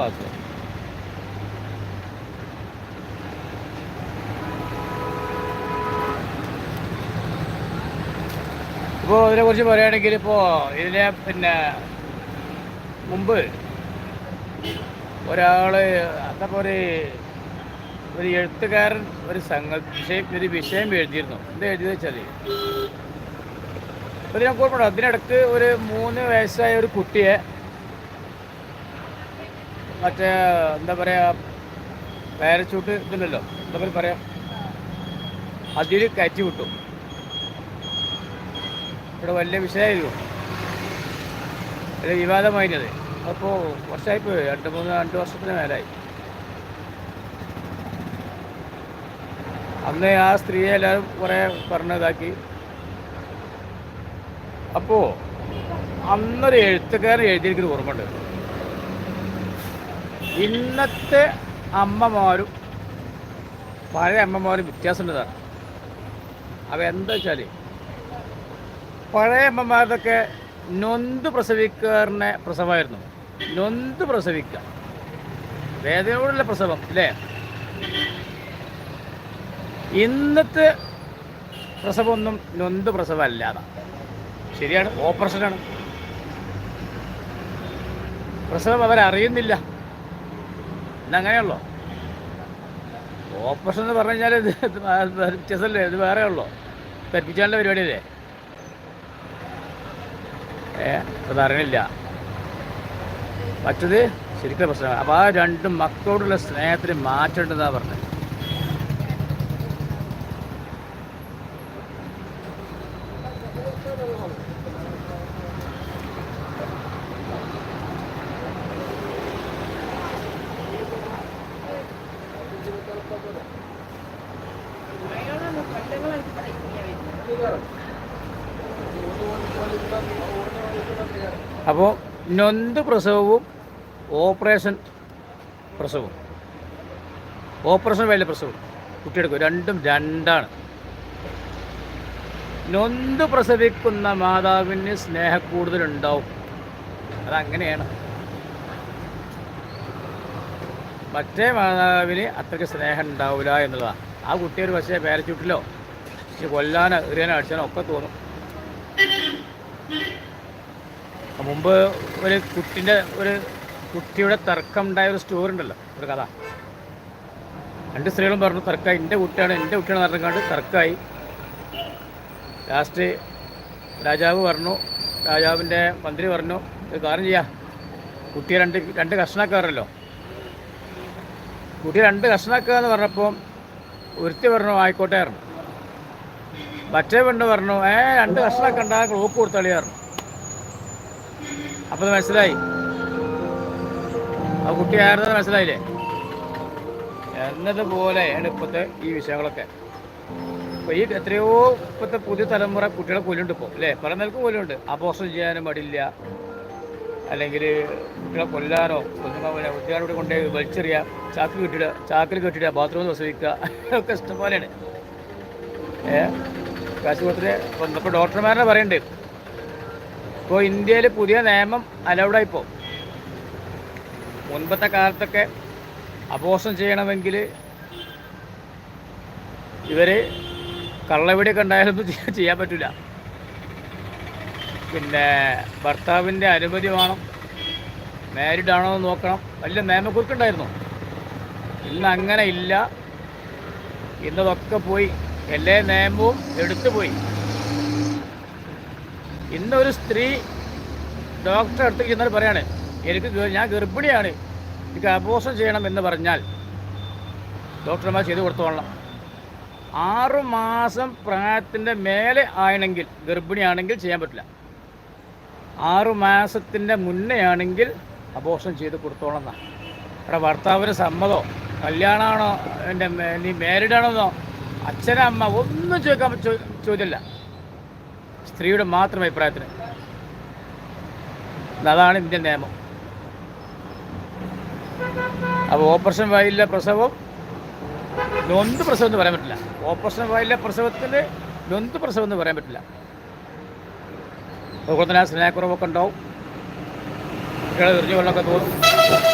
ഭാഗത്ത് ഇപ്പോൾ ഇതിനെക്കുറിച്ച് പറയുകയാണെങ്കിൽ ഇപ്പോൾ ഇതിനെ പിന്നെ മുമ്പ് ഒരാൾ അതപ്പോൾ ഒരു ഒരു എഴുത്തുകാരൻ ഒരു സംഘ വിഷയം ഒരു വിഷയം എഴുതിയിരുന്നു. എന്താ എഴുതിയത് വെച്ചാൽ ഇതിനെ ഓർമ്മ അതിനിടക്ക് ഒരു മൂന്ന് വയസ്സായ ഒരു കുട്ടിയെ മറ്റേ എന്താ പറയുക പാരച്യൂട്ട് ഇതുണ്ടല്ലോ. എന്താ പറയുക പറയാ? അതിൽ കയറ്റി വിട്ടു. ഇവിടെ വലിയ വിഷയമായിരുന്നു. വലിയ വിവാദമായിരുന്നത്. അപ്പോൾ വർഷമായിപ്പോയി രണ്ട് മൂന്ന് രണ്ട് വർഷത്തിന് മേലായി. അന്ന് ആ സ്ത്രീയെ എല്ലാവരും കുറേ പറഞ്ഞതാക്കി അപ്പോൾ അന്നൊരു എഴുത്തുകാരൻ എഴുതിയിരിക്കുന്ന ഓർമ്മയുണ്ട്. ഇന്നത്തെ അമ്മമാരും പഴയ അമ്മമാരും വ്യത്യാസമുള്ളതാണ്. അവ എന്താ വെച്ചാൽ പഴയ അമ്മമാരുടെയൊക്കെ നൊന്ത് പ്രസവിക്കാറിനെ പ്രസവമായിരുന്നു. നൊന്ത് പ്രസവിക്കുക വേദനയോടുള്ള പ്രസവം അല്ലേ? ഇന്നത്തെ പ്രസവമൊന്നും നൊന്ത് പ്രസവമല്ലാതെ. ശരിയാണ് ഓപ്പറേഷനാണ്. പ്രസവം അവരറിയുന്നില്ല. ഇന്നങ്ങനെയുള്ളോ ഓപ്പറേഷൻ എന്ന് പറഞ്ഞു കഴിഞ്ഞാൽ ഇത് വ്യത്യസ്തമല്ലേ ഇത് വേറെ ഉള്ളോ തെറ്റിച്ചാലുള്ള പരിപാടിയല്ലേ? ഏ അത് അറിയില്ല മറ്റത് ശരിക്കും പ്രശ്നമാണ്. അപ്പോൾ ആ രണ്ട് മക്കളോടുള്ള സ്നേഹത്തിന് മാറ്റേണ്ടതാണ് പറഞ്ഞത് അപ്പോൾ നൊന്ത് പ്രസവവും ഓപ്പറേഷൻ പ്രസവവും. ഓപ്പറേഷൻ വേണ്ട പ്രസവം. കുട്ടിയെടുക്കും രണ്ടും രണ്ടാണ്. നൊന്ത് പ്രസവിക്കുന്ന മാതാവിന് സ്നേഹക്കൂടുതലുണ്ടാവും അതങ്ങനെയാണ്. മറ്റേ മാതാവിന് അത്രയ്ക്ക് സ്നേഹം ഉണ്ടാവില്ല എന്നുള്ളതാണ് ആ കുട്ടി ഒരു പക്ഷേ പേരച്ചൂട്ടിലോ കൊല്ലാനോ എറിയാനോ അടിച്ചാനോ ഒക്കെ തോന്നും. മുമ്പ് ഒരു കുട്ടിന്റെ ഒരു കുട്ടിയുടെ തർക്കം ഉണ്ടായ ഒരു സ്റ്റോറി ഉണ്ടല്ലോ ഒരു കഥ. രണ്ട് സ്ത്രീകളും പറഞ്ഞു തർക്കമായി എന്റെ കുട്ടിയാണ് എന്റെ കുട്ടിയാണ് പറഞ്ഞാണ്ട് തർക്കമായി ലാസ്റ്റ് രാജാവ് പറഞ്ഞു രാജാവിന്റെ മന്ത്രി പറഞ്ഞു ഇത് കാരണം ചെയ്യാം. കുട്ടിയെ രണ്ട് രണ്ട് കഷ്ണക്കാരല്ലോ. കുട്ടി രണ്ട് കഷ്ണക്കുക എന്ന് പറഞ്ഞപ്പോൾ ഒരുത്തി പറഞ്ഞു ആയിക്കോട്ടെ പറഞ്ഞു. മറ്റേ പെണ്ണ് പറഞ്ഞു ഏ രണ്ട് കഷ്ണാക്കണ്ട ക്ലോക്ക് കൊടുത്തളി പറഞ്ഞു. അപ്പോൾ മനസ്സിലായി. ആ കുട്ടി ആയിരുന്നത് മനസ്സിലായില്ലേ? എന്നതുപോലെ ഇപ്പോഴത്തെ ഈ വിഷയങ്ങളൊക്കെ. അപ്പോൾ ഈ എത്രയോ ഇപ്പോഴത്തെ പുതിയ തലമുറ കുട്ടികളെ കൊല്ലുണ്ട് ഇപ്പോൾ അല്ലേ? പല നിലക്കും കൊല്ലുണ്ട് അപോഷം ചെയ്യാനും പാടില്ല അല്ലെങ്കിൽ കുട്ടികളെ കൊല്ലാനോ കുഞ്ഞുങ്ങളെ കുട്ടികളോട് കൊണ്ട് വലിച്ചെറിയുക ചാക്ക് കെട്ടിടുക ചാക്കിൽ കെട്ടിടുക ബാത്റൂമിൽ വസിക്കുക ഒക്കെ ഇഷ്ടംപോലെയാണ്. ഏ? ആശുപത്രി ഇപ്പോൾ ഡോക്ടർമാരെ പറയുന്നുണ്ട് ഇപ്പോൾ ഇന്ത്യയിൽ പുതിയ നിയമം അലൗഡായി ഇപ്പോൾ മുൻപത്തെ കാലത്തൊക്കെ അപോഷം ചെയ്യണമെങ്കിൽ ഇവർ കള്ളവിടെയൊക്കെ ഉണ്ടായാലൊന്നും ചെയ്യാൻ പറ്റില്ല പിന്നെ ഭർത്താവിന്റെ അനുമതി വേണം. മാരിഡ് ആണോ എന്ന് നോക്കണം. വലിയ നിയമക്കുറുക്കുണ്ടായിരുന്നു ഇന്ന് അങ്ങനെ ഇല്ല. ഇന്നതൊക്കെ പോയി. എല്ലാ നിയമവും എടുത്തു പോയി. ഇന്നൊരു സ്ത്രീ ഡോക്ടറെ അടുത്ത് ചെന്നാൽ പറയാണ് എനിക്ക് ഞാൻ ഗർഭിണിയാണ്. എനിക്ക് അബോഷം ചെയ്യണം എന്ന് പറഞ്ഞാൽ ഡോക്ടർമാർ ചെയ്തു കൊടുത്തോളണം ആറുമാസം പ്രായത്തിന്റെ മേലെ ആയണമെങ്കിൽ ഗർഭിണിയാണെങ്കിൽ ചെയ്യാൻ പറ്റില്ല. ആറു മാസത്തിന്റെ മുന്നേ ആണെങ്കിൽ അബോഷം ചെയ്ത് കൊടുത്തോളം എന്നാണ് അവിടെ ഭർത്താവിന് സമ്മതോ? കല്യാണമാണോ എന്റെ നീ മാരീഡ് അച്ഛന അമ്മ ഒന്നും ചോദിക്കാൻ ചോദ്യമില്ല സ്ത്രീയുടെ മാത്രം അഭിപ്രായത്തിന്. അതാണ് ഇന്ത്യൻ നിയമം. അപ്പോൾ ഓപ്പറേഷൻ വായിലെ പ്രസവം നൊന്ത് പ്രസവം എന്ന് പറയാൻ പറ്റില്ല. ഓപ്പറേഷൻ വായിലെ പ്രസവത്തിൽ നൊന്ത് പ്രസവം എന്ന് പറയാൻ പറ്റില്ല. അതുപോലെ തന്നെ സ്നേഹക്കുറവൊക്കെ ഉണ്ടാവും. കുട്ടികളെ എറിഞ്ഞു കൊള്ളൊക്കെ തോന്നും.